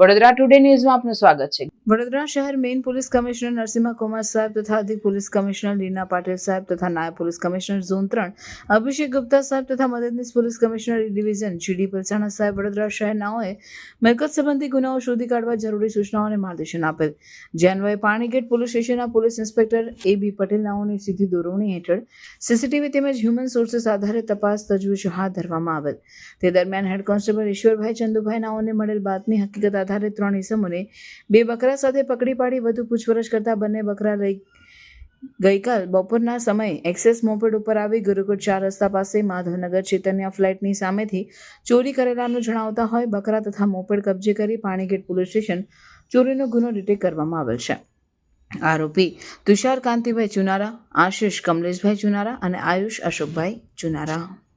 Vadodara today ન્યૂઝમાં આપનું સ્વાગત છે. વડોદરા શહેર main police commissioner Narsinh Kumar સાહેબ તથા અધિક પોલીસ કમિશનર લીના પાટીલ સાહેબ તથા નાયબ પોલીસ કમિશનર ઝોન ત્રણ, અભિષેક ગુપ્તા સાહેબ તથા મદદનીશ police commissioner division GD Palsana સાહેબ વડોદરા શહેરનાઓએ મિલકત સંબંધી ગુનાઓ શોધી કાઢવા જરૂરી સૂચનાઓ અને માર્ગદર્શન આપેલ. જે પાણીગેટ પોલીસ સ્ટેશનના police inspector A B Patel નાઓની સીધી દોરવણી હેઠળ સીસીટીવી તેમજ હ્યુમન સોર્સિસ આધારે તપાસ તજવીજ હાથ ધરવામાં આવેલ. તે દરમિયાન હેડ કોન્સ્ટેબલ ઈશ્વરભાઈ ચંદુભાઈ નાઓને મળેલ બાતમી હકીકત આધારે ત્રણ ઇસમોને બે બકરા સાથે પકડી પાડી વધુ પૂછપરછ કરતા બંને બકરા લઈ ગઈકાલ બપોરના સમયે એક્સેસ મોપેડ ઉપર આવી ગુરુકુળ ચાર રસ્તા પાસે માધવનગર ચેતન્યા ફ્લાઇટની સામેથી ચોરી કરેલાનું જણાવતા હોય, બકરા તથા મોપેડ કબજે કરી પાણીગેટ પોલીસ સ્ટેશન ચોરીનો ગુનો ડિટેક કરવામાં આવેલ છે. આરોપી તુષાર કાંતિભાઈ ચુનારા, આશિષ કમલેશભાઈ ચુનારા અને આયુષ અશોકભાઈ ચુનારા.